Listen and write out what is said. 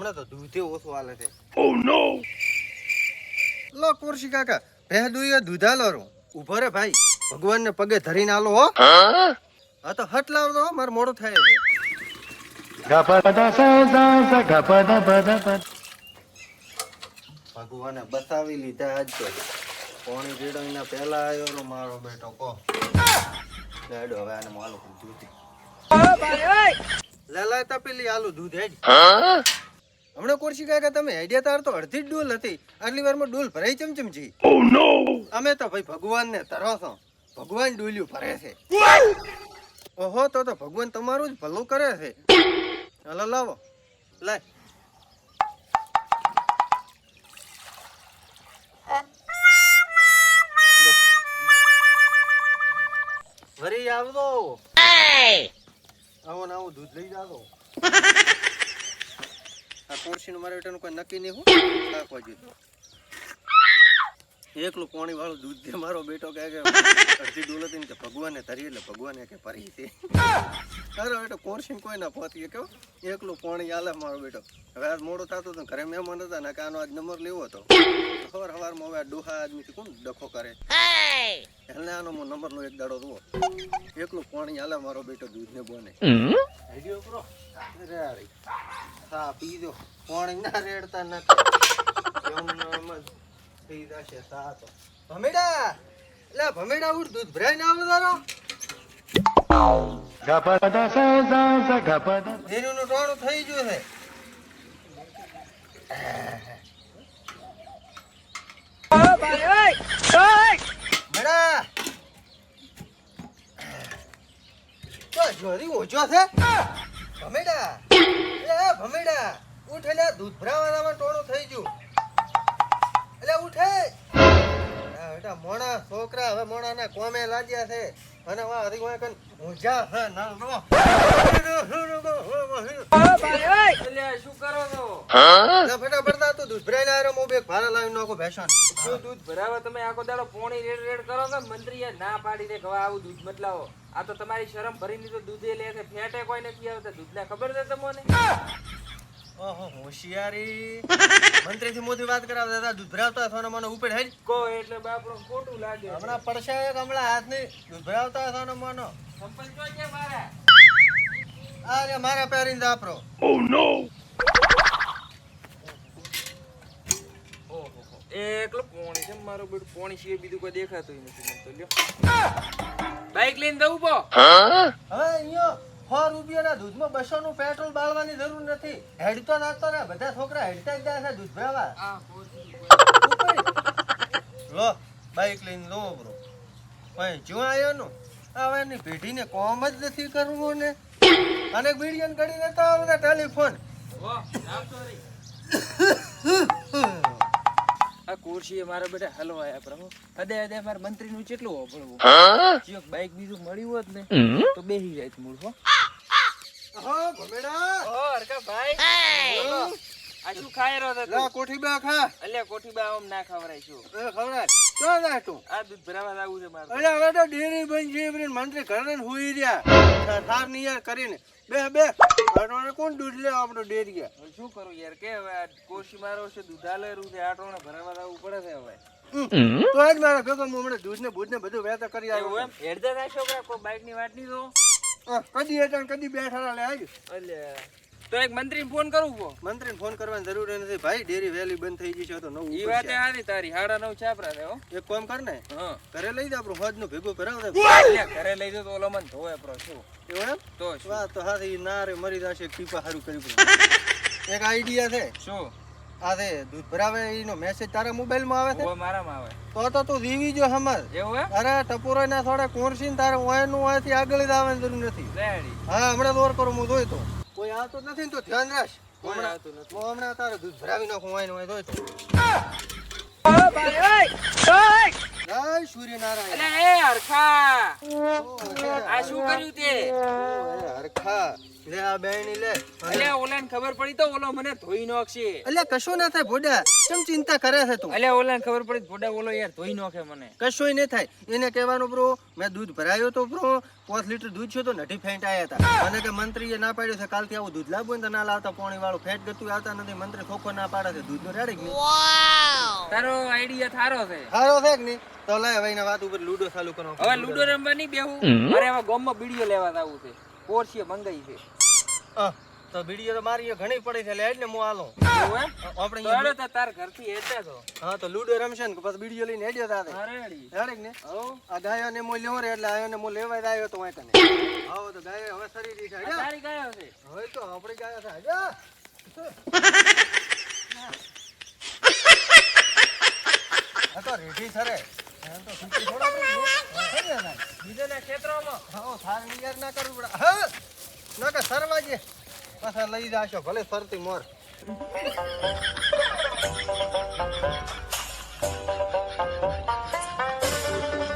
હમણાં તો દૂધે ઓછું હાલે છે. લો કુરશી કાકા ભે દુઈએ દૂધા લો ઊભો રે ભાઈ ભગવાનને પગે ધરીને આલો હો. હા તો હટ હો, મારે મોડું થાય છે. ભગવાને બતાવી લીધા આજ તો. પોણી રેડો એના પહેલા આવ્યો નો મારો બેટો કો લેડો હવે આને માલો દૂધ. લે લે તપેલી આલુ દૂધ હેડ. હમણાં કોરશી કાકા તમે આઈડિયા તાર તો અડધી જ ડોલ હતી. આટલી વારમાં ડોલ ભરાઈ ચમચમજી અમે તો ભાઈ ભગવાનને તરો છો ભગવાન ડોલ્યું ભરે છે. ઓહો તો તો ભગવાન તમારું જ ભલું કરે છે. હાલો લાવો. લાય. ફરી વરી આવતો આવો ને આવું દૂધ લઈ જાતો આ કોરસીનું મારે બેટાનું કોઈ નક્કી નહીં હું. નાખવા જોઈએ એકલું પાણી વાળું દૂધ દે મારો બેટો કહે કે અડધી ડોલ હતી ને કે ભગવાને ધરી એટલે ભગવાને કે છે. મારો બેટો કોરસીન કોઈ ના પહોંચી ગયો એકલું પાણી આલે મારો બેટો. હવે આજ મોડું થતું હતું ઘરે મહેમાન હતા ને કે આનો આજ નંબર લેવો હતો. સવારમાં હવે ડોહા આદમીથી કોણ ડખો કરે? એટલે આનો મો નંબર નો એક દાડો જુઓ. એકલું પાણી આલે મારો બેટો દૂધ ને બોને અરે અરે પીજો પાણી ના રેડતા નથી ને ભમેડા! એટલે ભમેડા ઉઠ દૂધ ભરાઈને આવો તારો. ધીરુનું ટોણું ભમેડા. એ ભમેડા. ઉઠ એટલે દૂધ ટોણું થઈ ગયું. એટલે ઉઠે. બેટા, મોણા છોકરા હવે મોણા ના કોમે લાગ્યા છે. અને વા હરી વાય કન. ઊંઝા હે ના નો શું કરો છો હા બેટા બરતા તું દૂધ ભરાઈ આયો મો બેક ભારા લાવી નાખો ભેસણ શું દૂધ ભરાવે, તમે આખો દાડો પોણી રેડ રેડ કરો છો મંત્રીએ ના પાડી દે કે આવું દૂધ બદલાવો આ તો તમારી શરમ ભરીને તો દૂધે લે છે, ફેટે કોઈ નથી આવતા. દૂધને ખબર છે તમને? ઓહો હોશિયારી. મંત્રી થી મોદી વાત કરાવતા દાદા દુધરાવતા ભરાવતા મને ઉપર હેડ કો એટલે બાપરો ખોટું લાગે હમણાં પડશે એક હમણાં હાથની દુધરાવતા ભરાવતા હતા ને મને. સંપલ તો કે મારા. અરે મારા પહેરીને દાપરો. ઓહો એકલો પોણી છે મારો બેટું પોણી છે બીજું કોઈ દેખાતું નથી મને તો લ્યો. બાઈક લઈને દઉં પો હા અહીંયા સો રૂપિયાના દૂધમાં બસો નું પેટ્રોલ બાળવાની જરૂર નથી. હેડતો નાખતો ને બધા છોકરા હેડતા જ જાય છે દૂધ ભરાવા લો બાઈક લઈને લો બ્રો ભાઈ જો આયો નો હવે એની પેઢીને કોમ જ નથી કરવું ને અને બીડીયન કરી લેતા આવે ટેલિફોન આ કુર્સી મારા બેટા હલવા આયા પ્રભુ હદે હદે મારા મંત્રી નું કેટલું હોભળવું. બાઈક બીજું મળ્યું હોત ને તો બેસી જાય મૂળ હા. ભમેડા. ઓ હરકા ભાઈ. આ શું ખાઈ રહ્યો કોઠી બા ખા. અલ્યા કોઠી બા આમ ના ખવરાય છું એ ખવડાય. તો જા તું? આ દૂધ ભરાવા લાવું છે મારે અરે હવે તો ડેરી બંધ છે એમને મંત્રી ઘરે ને રહ્યા. સારની યાર કરીને. બે બે. અટાણે કોણ દૂધ લે આપણો ડેરી હવે શું કરું યાર? કે હવે આ કોશી મારો છે દૂધાલેરું છે આટોણે ભરાવા લાવવું પડે છે હવે. તો આજ મારા ભેગો હમણાં દૂધ ને બૂધ ને બધું વેતા કરી આવ્યો. એમ? હેડતા થાય છોકરા કોઈ બાઈકની વાત નહીં તો? કદી અટાણ કદી બેઠા લે આજ. અલ્યા તો એક મંત્રી ફોન કરું કો મંત્રી ફોન કરવાની જરૂર નથી. ભાઈ ડેરી વેલી બંધ થઈ ગઈ છે તો નવું ઈ વાત. હારી તારી. હાડા નવ છાપરા છે હો. એક કામ કર ને હા. ઘરે લઈ જા આપણું હોજનું ભેગું કરાવ દે ઘરે લઈ જતો ઓલો મન ધોય પ્રો શું? એવું એમ? તો વાત તો હાથી ના રે મરી જશે પીપા હારું કરી. એક આઈડિયા છે. શું? આ દૂધ ભરાવે એનો મેસેજ તારા મોબાઈલમાં આવે છે? મારામાં આવે. તો તો તું જીવી જો હમર. એવું હે અરે ટપુરો ના થોડા ને તારે ઓયનું ઓયથી આગળ જ આવવાની જરૂર નથી. હા હમણાં દોર કરું હું જોઈ તો. કોઈ આવતો નથી ને તો ધ્યાન રાખ. કોઈ હમણાં આવતું નથી. હું હમણાં તારે દૂધ ભરાવી નાખું ઓયનું ઓય જોઈ તો. સૂર્યનારાયણ. અલ્યા એ હરખા. આ શું કર્યું તે? હરખા. લે આ બેણી લે. અલ્યા ઓલાને ખબર પડી તો ઓલો મને ધોઈ નાખશે. અલ્યા કશું ના થાય ભોડા. કેમ ચિંતા કરે છે તું? અલ્યા ઓલાને ખબર પડી ભોડા ઓલો યાર ધોઈ નાખે મને. કશું નહીં થાય. એને કહેવાનું બ્રો મેં દૂધ ભરાયો તો બ્રો. પાંચ લીટર દૂધ છે તો નઢી ફેંટ આવ્યા હતા. અને કે મંત્રીએ ના પાડ્યો છે કાલથી આવું દૂધ લાવવું ને તો ના લાવતા. પોણી વાળું ફેટ ગતું આવતા નથી. મંત્રી ખોખો ના પાડે છે દૂધ નો રેડી ગયું તારો આઈડિયા થારો છે. સારો છે કે નહીં? તો લે હવે એના વાત ઉપર લૂડો ચાલુ કરો હવે લુડો રમવા નહીં બેહું. મારે હવે ગામમાં બીડીઓ લેવા જવું છે. પોર્શિયો મંગાઈ છે. તો બીડીઓ તો મારી ઘણી પડી છે એટલે ને હું આલો આપણે તો હેડો તો તાર ઘરથી હેડે તો. હા તો લૂડો રમશે ને પછી બીડીઓ લઈને હેડ્યો તારે અરે હેડી. રેડી કે ને હો. આ ગાયો ને મો લેવો રે એટલે આયો ને મો લેવા આવ્યો તો વાંય કને આવો તો ગાયો હવે સરી રહી છે તારી ગાયો છે. હવે તો આપણી ગાયો છે હેડ્યા? તો સરે એમ તો સૂકી થોડા. બીજાના ક્ષેત્રોમાં. હા, થાર નિયાર ના કરવું પડે. હા ના કે સરવા જે પાછા લઈ જાશો ભલે ફરતી મોર.